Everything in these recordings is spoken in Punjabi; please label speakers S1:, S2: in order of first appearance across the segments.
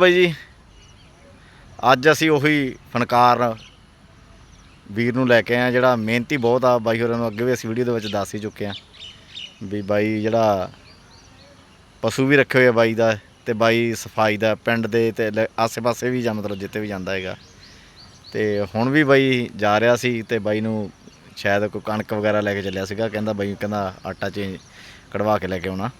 S1: ਬਾਈ ਜੀ, ਅੱਜ ਅਸੀਂ ਉਹੀ ਫਨਕਾਰ ਵੀਰ ਨੂੰ ਲੈ ਕੇ ਆਏ ਆ ਜਿਹੜਾ ਮਿਹਨਤੀ ਬਹੁਤ ਆ ਬਾਈ ਹੋਰਾਂ ਨੂੰ, ਅੱਗੇ ਵੀ ਅਸੀਂ ਵੀਡੀਓ ਦੇ ਵਿੱਚ ਦੱਸ ਹੀ ਚੁੱਕੇ ਆ ਵੀ ਬਾਈ ਜਿਹੜਾ ਪਸ਼ੂ ਵੀ ਰੱਖੇ ਹੋਏ ਆ ਬਾਈ ਦਾ ਤੇ ਬਾਈ ਸਫ਼ਾਈ ਦਾ, ਪਿੰਡ ਦੇ ਤੇ ਲ- ਆਸੇ-ਪਾਸੇ ਵੀ ਜਾਂ ਮਤਲਬ ਜਿੱਥੇ ਵੀ ਜਾਂਦਾ ਹੈਗਾ। ਤੇ ਹੁਣ ਵੀ ਬਾਈ ਜਾ ਰਿਹਾ ਸੀ ਤੇ ਬਾਈ ਨੂੰ ਸ਼ਾਇਦ ਕੋਈ ਕਣਕ ਵਗੈਰਾ ਲੈ ਕੇ ਚੱਲਿਆ ਸੀਗਾ, ਕਹਿੰਦਾ ਬਾਈ, ਕਹਿੰਦਾ ਆਟਾ ਚੇਂਜ ਕਢਵਾ ਕੇ ਲੈ ਕੇ ਆਉਣਾ।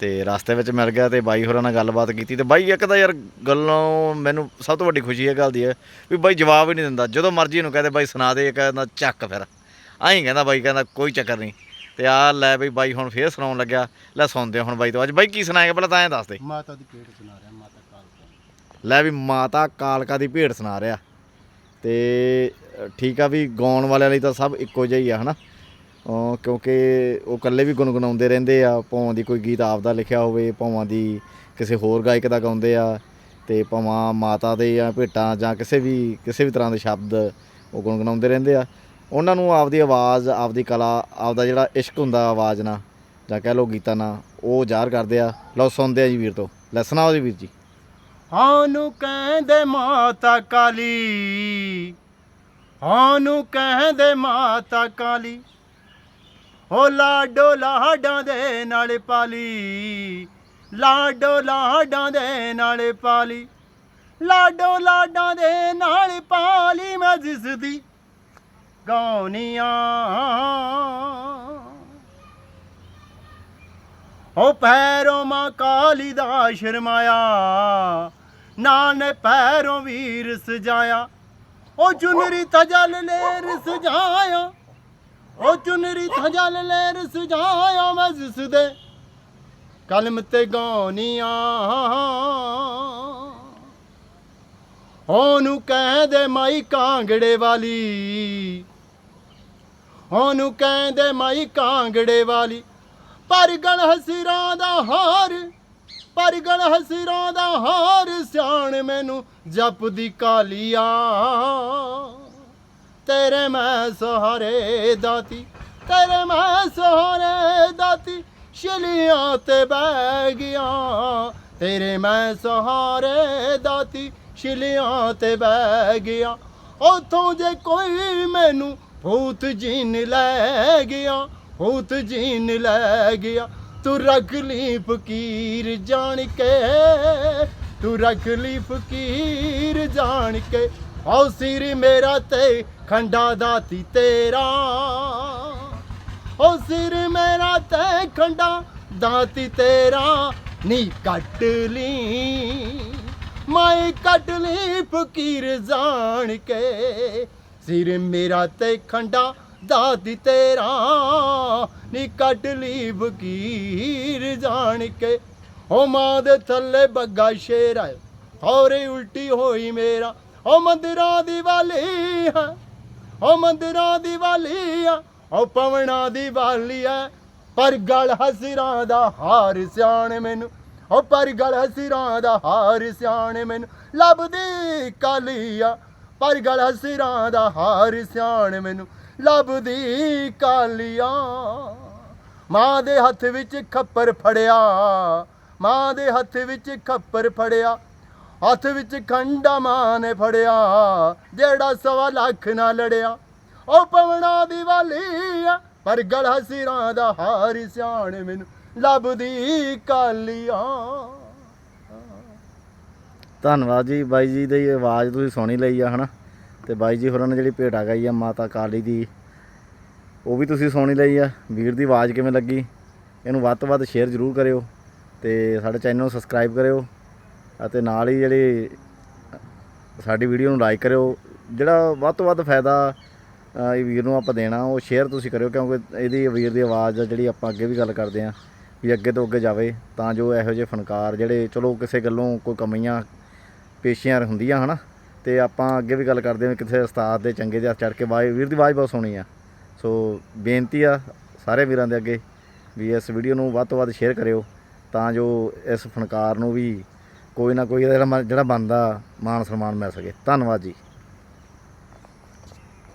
S1: ਤੇ ਰਸਤੇ ਵਿੱਚ ਮਿਲ ਗਿਆ ਤੇ ਬਾਈ ਹੋਰਾਂ ਨਾਲ ਗੱਲਬਾਤ ਕੀਤੀ ਤੇ ਬਾਈ ਇੱਕ ਤਾਂ ਯਾਰ ਗੱਲੋਂ ਮੈਨੂੰ ਸਭ ਤੋਂ ਵੱਡੀ ਖੁਸ਼ੀ ਇਹ ਗੱਲ ਦੀ ਹੈ ਵੀ ਬਾਈ ਜਵਾਬ ਹੀ ਨਹੀਂ ਦਿੰਦਾ। ਜਦੋਂ ਮਰਜ਼ੀ ਇਹਨੂੰ ਕਹਦੇ ਬਾਈ ਸੁਣਾ ਦੇ ਕਹਿੰਦਾ ਚੱਕ ਫਿਰ। ਆਹੀਂ ਕਹਿੰਦਾ ਬਾਈ ਕਹਿੰਦਾ ਕੋਈ ਚੱਕਰ ਨਹੀਂ। ਤੇ ਆ ਲੈ ਬਈ ਬਾਈ ਹੁਣ ਫੇਰ ਸੁਣਾਉਣ ਲੱਗਿਆ। ਲੈ ਸੁਣਦੇ ਹੁਣ ਬਾਈ ਤੋਂ। ਅੱਜ ਬਾਈ ਕੀ ਸੁਣਾਏਗਾ? ਪਹਿਲਾਂ ਤਾਂ ਐਂ ਦੱਸ ਦੇ।
S2: ਮਾਤਾ ਦੀ ਪੇਟ ਸੁਣਾ ਰਿਹਾ ਮਾਤਾ ਕਾਲ
S1: ਲੈ ਵੀ ਮਾਤਾ ਕਾਲਕਾ ਦੀ ਭੇਟ ਸੁਣਾ ਰਿਹਾ। ਤੇ ਠੀਕ ਆ ਵੀ ਗਾਉਣ ਵਾਲਿਆਂ ਲਈ ਤਾਂ ਸਭ ਇੱਕੋ ਜਿਹਾ ਹੀ ਆ ਹਨਾ? ਕਿਉਂਕਿ ਉਹ ਇਕੱਲੇ ਵੀ ਗੁੰਗੁਣਾਉਂਦੇ ਰਹਿੰਦੇ ਆ, ਭਾਵਾਂ ਦੀ ਕੋਈ ਗੀਤ ਆਪਦਾ ਲਿਖਿਆ ਹੋਵੇ, ਭਾਵਾਂ ਦੀ ਕਿਸੇ ਹੋਰ ਗਾਇਕ ਦਾ ਗਾਉਂਦੇ ਆ ਤੇ ਭਾਵਾਂ ਮਾਤਾ ਦੇ ਜਾਂ ਭੇਟਾਂ ਜਾਂ ਕਿਸੇ ਵੀ ਕਿਸੇ ਵੀ ਤਰ੍ਹਾਂ ਦੇ ਸ਼ਬਦ ਉਹ ਗੁੰਗੁਣਾਉਂਦੇ ਰਹਿੰਦੇ ਆ। ਉਹਨਾਂ ਨੂੰ ਆਪਦੀ ਆਵਾਜ਼, ਆਪਦੀ ਕਲਾ, ਆਪਦਾ ਜਿਹੜਾ ਇਸ਼ਕ ਹੁੰਦਾ ਆਵਾਜ਼ ਨਾਲ, ਜਾਂ ਕਹਿ ਲਓ ਗੀਤਾਂ ਨਾਲ, ਉਹ ਜ਼ਾਹਰ ਕਰਦੇ ਆ। ਲਓ ਸੁਣਦੇ ਆ ਜੀ ਵੀਰ ਤੋਂ ਲੈ ਸੁਣਾਓ ਜੀ ਵੀਰ ਜੀ।
S2: ਹਾਨੂੰ ਕਹਿੰਦੇ ਮਾਤਾ ਕਾਲੀ, ਹਾਨੂੰ ਕਹਿੰਦੇ ਮਾਤਾ ਕਾਲੀ। ਹੋ ਲਾਡੋ ਲਾਡਾਂ ਦੇ ਨਾਲ ਪਾਲੀ। ਲਾਡੋ ਲਾਡਾਂ ਦੇ ਨਾਲ ਪਾਲੀ। ਲਾਡੋ ਲਾਡਾਂ ਦੇ ਨਾਲ ਪਾਲੀ ਮੈਂ ਜਿਸ ਦੀ ਗਾਉਨੀਆਂ ਓ ਪੈਰੋਂ ਮਾਂ ਕਾਲੀ ਦਾ ਸ਼ਰਮਾਇਆ ਨਾਨੇ ਪੈਰੋਂ ਵੀਰ ਸਜਾਇਆ। ਉਹ ਚੁਨਰੀ ਤਜਲ ਲੇਰ ਸਜਾਇਆ ਉਹ ਚੁਨਰੀ ਤਜਲ ਲੇਰ ਸਜਾਇਆ ਮੈਂ ਜਿਸ ਦੇ ਕਲਮ ਤੇ ਗਾਉਨੀਆਂ। ਉਹਨੂੰ ਕਹਿੰਦੇ ਮਾਈ ਕਾਂਗੜੇ ਵਾਲੀ। ਉਹਨੂੰ ਕਹਿ ਦੇ ਮਾਈ ਕਾਂਗੜੇ ਵਾਲੀ। ਪਰਗਣ ਹਸੀਰਾਂ ਦਾ ਹਾਰ, ਪਰਗਣ ਹਸੀਰਾਂ ਦਾ ਹਾਰ, ਸਿਆਣ ਮੈਨੂੰ ਜਪਦੀ ਕਾਲੀਆ। ਤੇਰੇ ਮੈਂ ਸਹਾਰੇ ਦਾਤੀ, ਤੇਰੇ ਮੈਂ ਸਹਾਰੇ ਦਾਤੀ, ਛਲੀਆਂ ਤੇ ਬਹਿ ਗਿਆ। ਤੇਰੇ ਮੈਂ ਸਹਾਰੇ ਦਾਤੀ, ਛਲੀਆਂ ਤੇ ਬਹਿ ਗਿਆ। ਉਥੋਂ ਜੇ ਕੋਈ ਮੈਨੂੰ ਭੂਤ ਜੀਨ ਲੈ ਗਿਆ, ਭੂਤ ਜੀਨ ਲੈ ਗਿਆ, ਤੂੰ ਰੱਖ ਲਈ ਫਕੀਰ ਜਾਣ ਕੇ, ਤੂੰ ਰੱਖ ਲਈ ਫਕੀਰ ਜਾਣ ਕੇ। ਹਉ ਸਿਰ ਮੇਰਾ ਤੇ, ਖੰਡਾ ਦਾਤੀ ਤੇਰਾ। ਓ ਸਿਰ ਮੇਰਾ ਤੇ, ਖੰਡਾ ਦਾਤੀ ਤੇਰਾ। ਨੀ ਕੱਟ ਲਈ ਮੈਂ ਕੱਟ ਲਈ ਫਕੀਰ ਜਾਣ ਕੇ। ਸਿਰ ਮੇਰਾ ਤੇ, ਖੰਡਾ ਦਾਦੀ ਤੇਰਾ। ਨੀ ਕੱਟ ਲਈ ਫਕੀਰ ਜਾਣ ਕੇ। ਓ ਮਾਂ ਦੇ ਥੱਲੇ ਬੱਗਾ ਸ਼ੇਰ ਆਏ ਹੌਰੇ ਉਲਟੀ ਹੋਈ ਮੇਰਾ। ਓ ਮੰਦਿਰਾਂ ਦੀ ਵਾਲੀ ਹੈ ਓ ਮੰਦਿਰਾਂ ਦੀ ਵਾਲੀ ਆ ਓ ਪਵਣਾ ਦੀ ਵਾਲੀ ਆ। ਪਰ ਗਲ ਹਸਿਰਾਂ ਦਾ ਹਾਰ ਸਿਆਣ ਮੈਨੂੰ ਓ ਪਰ ਗਲ ਹਸਿਰਾਂ ਦਾ ਹਾਰ ਸਿਆਣ ਮੈਨੂੰ। ਲੱਭਦੀ ਕਾਲੀਆ ਪਰ ਗਲ ਹਸਿਰਾਂ ਦਾ ਹਾਰ ਸਿਆਣ ਮੈਨੂੰ। ਲੱਭਦੀ ਕਾਲੀਆ ਮਾਂ ਦੇ ਹੱਥ ਵਿੱਚ ਖੱਪਰ ਫੜਿਆ, ਮਾਂ ਦੇ ਹੱਥ ਵਿੱਚ ਖੱਪਰ ਫੜਿਆ। ਹੱਥ ਵਿੱਚ ਖੰਡਾ ਮਾਂ ਨੇ ਫੜਿਆ, ਜਿਹੜਾ ਸਵਾ ਲੱਖ ਨਾਲ ਲੜਿਆ। ਉਹ ਪਵਣਾ ਦੀ ਵਾਲੀ ਆ, ਪਰ ਗਲ ਹਸਿਰਾਂ ਦਾ ਹਾਰ ਸਿਆਣ ਮੈਨੂੰ ਲੱਭਦੀ ਕਾਲੀਆਂ
S1: ਧੰਨਵਾਦ ਜੀ, ਬਾਈ ਜੀ ਦੀ ਆਵਾਜ਼ ਤੁਸੀਂ ਸੁਣੀ ਲਈ ਆ, ਹਨਾ? ਤੇ ਬਾਈ ਜੀ ਹੋਰਾਂ ਨੇ ਜਿਹੜੀ ਭੇਟਾ ਗਾਈ ਆ, ਮਾਤਾ ਕਾਲੀ ਦੀ, ਉਹ ਵੀ ਤੁਸੀਂ ਸੁਣੀ ਲਈ ਆ। ਵੀਰ ਦੀ ਆਵਾਜ਼ ਕਿਵੇਂ ਲੱਗੀ? ਇਹਨੂੰ ਵੱਧ ਤੋਂ ਵੱਧ ਸ਼ੇਅਰ ਜ਼ਰੂਰ ਕਰਿਓ ਤੇ ਸਾਡੇ ਚੈਨਲ ਨੂੰ ਸਬਸਕ੍ਰਾਈਬ ਕਰਿਓ। ਅਤੇ ਨਾਲ ਹੀ ਜਿਹੜੀ ਸਾਡੀ ਵੀਡੀਓ ਨੂੰ ਲਾਈਕ ਕਰਿਓ। ਜਿਹੜਾ ਵੱਧ ਤੋਂ ਵੱਧ ਫਾਇਦਾ ਇਹ ਵੀਰ ਨੂੰ ਆਪਾਂ ਦੇਣਾ, ਉਹ ਸ਼ੇਅਰ ਤੁਸੀਂ ਕਰਿਓ, ਕਿਉਂਕਿ ਇਹਦੀ ਵੀਰ ਦੀ ਆਵਾਜ਼ ਜਿਹੜੀ ਆਪਾਂ ਅੱਗੇ ਵੀ ਗੱਲ ਕਰਦੇ ਆਂ ਵੀ ਅੱਗੇ ਤੋਂ ਅੱਗੇ ਜਾਵੇ, ਤਾਂ ਜੋ ਇਹੋ ਜਿਹੇ ਫਨਕਾਰ ਜਿਹੜੇ, ਚਲੋ ਕਿਸੇ ਗੱਲੋਂ ਕੋਈ ਕਮੀਆਂ, ਪੇਸ਼ੀਆਂ ਹੁੰਦੀਆਂ, ਹਨਾ? ਤੇ ਆਪਾਂ ਅੱਗੇ ਵੀ ਗੱਲ ਕਰਦੇ ਹਾਂ ਕਿਸੇ ਉਸਤਾਦ ਦੇ ਚੰਗੇ ਦੇ ਹੱਥ ਚੜ ਕੇ ਬਾਈ ਵੀਰ ਦੀ ਆਵਾਜ਼ ਬਹੁਤ ਸੋਹਣੀ ਆ। ਸੋ, ਬੇਨਤੀ ਆ ਸਾਰੇ ਵੀਰਾਂ ਦੇ ਅੱਗੇ ਵੀ ਇਸ ਵੀਡੀਓ ਨੂੰ ਵੱਧ ਤੋਂ ਵੱਧ ਸ਼ੇਅਰ ਕਰਿਓ, ਤਾਂ ਜੋ ਇਸ ਫਨਕਾਰ ਨੂੰ ਵੀ ਕੋਈ ਨਾ ਕੋਈ ਇਹਦਾ ਜਿਹੜਾ ਜਿਹੜਾ ਬਣਦਾ ਮਾਨ ਸਨਮਾਨ ਮਿਲ ਸਕੇ। ਧੰਨਵਾਦ ਜੀ।